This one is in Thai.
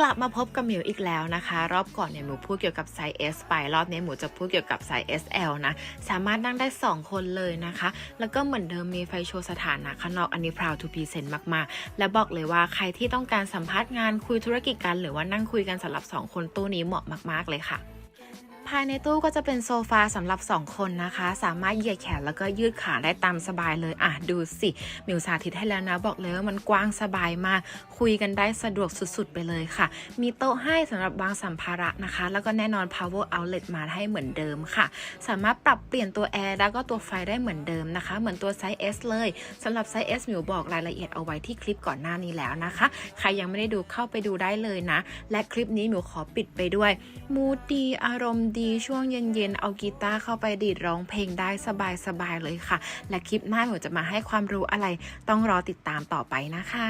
กลับมาพบกับหมิวอีกแล้วนะคะ รอบก่อนเนี่ยหมิวพูดเกี่ยวกับไซส์ S ไปรอบนี้หมิวจะพูดเกี่ยวกับไซส์ SL นะ สามารถนั่งได้ 2 คนเลยนะคะ แล้วก็เหมือนเดิมมีไฟโชว์สถานะข้างนอกอันนี้ proud to present มากๆ และบอกเลยว่าใครที่ต้องการสัมภาษณ์งานคุยธุรกิจกัน หรือว่านั่งคุยกันสำหรับ 2 คนตู้นี้เหมาะมาก ๆเลยค่ะ ภายในตู้ก็จะเป็นโซฟาสำหรับ 2 คนนะคะ สามารถเหยียดแขนแล้วก็ยืดขาได้ตามสบายเลย อะดูสิมิวสาธิตให้แล้วนะบอกเลยว่ามันกว้างสบายมาก คุยกันได้สะดวกสุดๆ ไปเลยค่ะ มีโต๊ะให้สำหรับวางสัมภาระนะคะ แล้วก็แน่นอน power outlet มาให้เหมือนเดิมค่ะ สามารถปรับเปลี่ยนตัวแอร์แล้วก็ตัวไฟได้เหมือนเดิมนะคะ เหมือนตัวไซส์ S เลยสำหรับไซส์ S มิวบอกรายละเอียดเอาไว้ที่คลิปก่อนหน้านี้แล้วนะคะ ใครยังไม่ได้ดูเข้าไปดูได้เลยนะ และคลิปนี้มิวขอปิดไปด้วยมูดีอารมณ์ดีช่วงเย็นๆ เอากีตาร์เข้าไปดีดร้องเพลงได้สบายๆเลยค่ะ และคลิปหน้าหมิวจะมาให้ความรู้อะไร ต้องรอติดตามต่อไปนะคะ